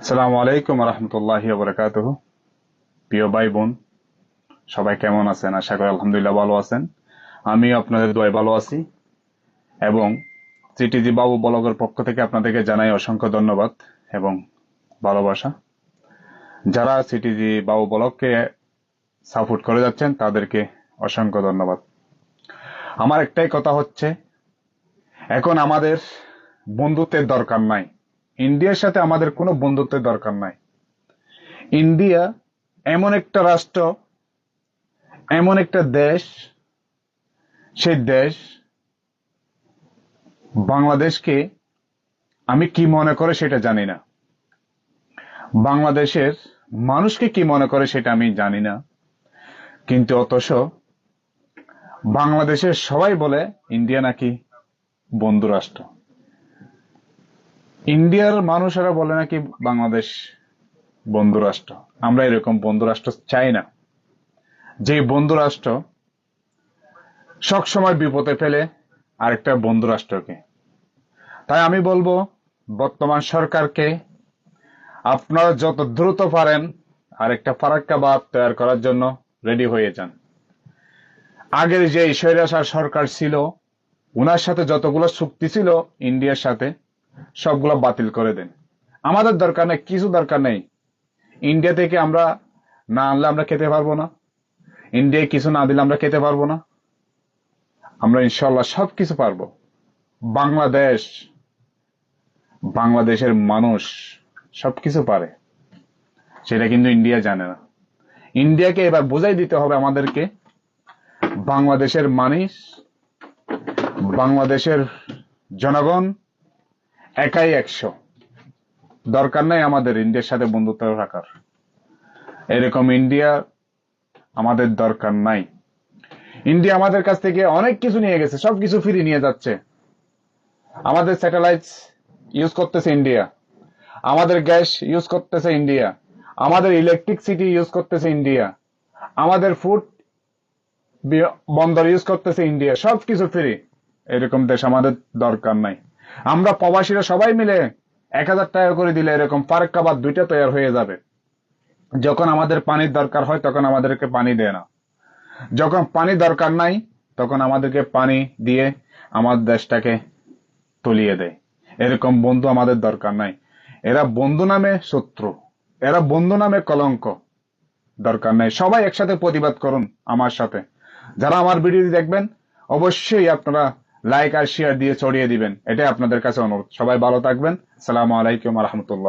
আসসালামু আলাইকুম রহমতুল্লাহ বরকাত প্রিয় ভাই বোন সবাই কেমন আছেন? আশা করি আলহামদুলিল্লাহ ভালো আছেন। আমি আপনাদের দোয়ায় ভালো আছি। এবং সিটিজি বাবু বলগের পক্ষ থেকে আপনাদেরকে জানাই অসংখ্য ধন্যবাদ এবং ভালোবাসা। যারা সিটিজি বাবু বলককে সাপোর্ট করে যাচ্ছেন, তাদেরকে অসংখ্য ধন্যবাদ। আমার একটাই কথা হচ্ছে, এখন আমাদের বন্ধুত্বের দরকার নাই। ইন্ডিয়ার সাথে আমাদের কোনো বন্ধুত্বের দরকার নাই। ইন্ডিয়া এমন একটা রাষ্ট্র, এমন একটা দেশ, সেই দেশ বাংলাদেশকে আমি কি মনে করে সেটা জানি না। বাংলাদেশের মানুষকে কি মনে করে সেটা আমি জানি না। কিন্তু অথচ বাংলাদেশের সবাই বলে ইন্ডিয়া নাকি বন্ধু রাষ্ট্র। ইন্ডিয়ার মানুষেরা বলে নাকি বাংলাদেশ বন্ধু রাষ্ট্র। আমরা এরকম বন্ধু রাষ্ট্র চাই না। যে বন্ধু রাষ্ট্র সবসময় বিপদে ফেলে আরেকটা বন্ধু রাষ্ট্রকে। তাই আমি বলব, বর্তমান সরকারকে আপনারা যত দ্রুত পারেন আরেকটা ফারাক্কাবাদ তৈরি করার জন্য রেডি হয়ে যান। আগের যে স্বৈরাচার সরকার ছিল ওনার সাথে যতগুলো চুক্তি ছিল, ইন্ডিয়ার সাথে সবগুলো বাতিল করে দেন। আমাদের দরকার নেই, কিছু দরকার নেই। ইন্ডিয়া থেকে আমরা না আনলে আমরা খেতে পারব না। ইন্ডিয়ায় কিছু না দিলে আমরা খেতে পারব না। আমরা ইনশাল্লাহ সব কিছু পারব। বাংলাদেশ, বাংলাদেশের মানুষ সবকিছু পারে। সেটা কিন্তু ইন্ডিয়া জানে না। ইন্ডিয়াকে এবার বোঝাই দিতে হবে আমাদেরকে, বাংলাদেশের মানুষ, বাংলাদেশের জনগণ একাই একশো। দরকার নাই আমাদের ইন্ডিয়ার সাথে বন্ধুত্ব রাখার। এরকম ইন্ডিয়া আমাদের দরকার নাই। ইন্ডিয়া আমাদের কাছ থেকে অনেক কিছু নিয়ে গেছে সবকিছু ফ্রি নিয়ে যাচ্ছে। আমাদের স্যাটেলাইট ইউজ করতেছে ইন্ডিয়া। আমাদের গ্যাস ইউজ করতেছে ইন্ডিয়া। আমাদের ইলেকট্রিসিটি ইউজ করতেছে ইন্ডিয়া। আমাদের ফুড বন্দর ইউজ করতেছে ইন্ডিয়া। সবকিছু ফ্রি। এরকম দেশ আমাদের দরকার নাই। আমরা প্রবাসীরা সবাই মিলে এক হাজার টাকা করে দিলে এরকম ফারাক্কাবাদ দুইটা তৈরি হয়ে যাবে। যখন আমাদের পানির দরকার হয়, তখন আমাদেরকে পানি দেয় না। যখন পানি দরকার নাই, তখন আমাদেরকে পানি দিয়ে আমাদের দেশটাকে তলিয়ে দেয়। এরকম বন্ধু আমাদের দরকার নাই। এরা বন্ধু নামে শত্রু। এরা বন্ধু নামে কলঙ্ক দরকার নাই। সবাই একসাথে প্রতিবাদ করুন আমার সাথে। যারা আমার ভিডিও দেখবেন, অবশ্যই আপনারা লাইক আর শেয়ার দিয়ে ছড়িয়ে দিবেন। এটাই আপনাদের কাছে অনুরোধ। সবাই ভালো থাকবেন। সালামু আলাইকুম রহমতুল্লাহ।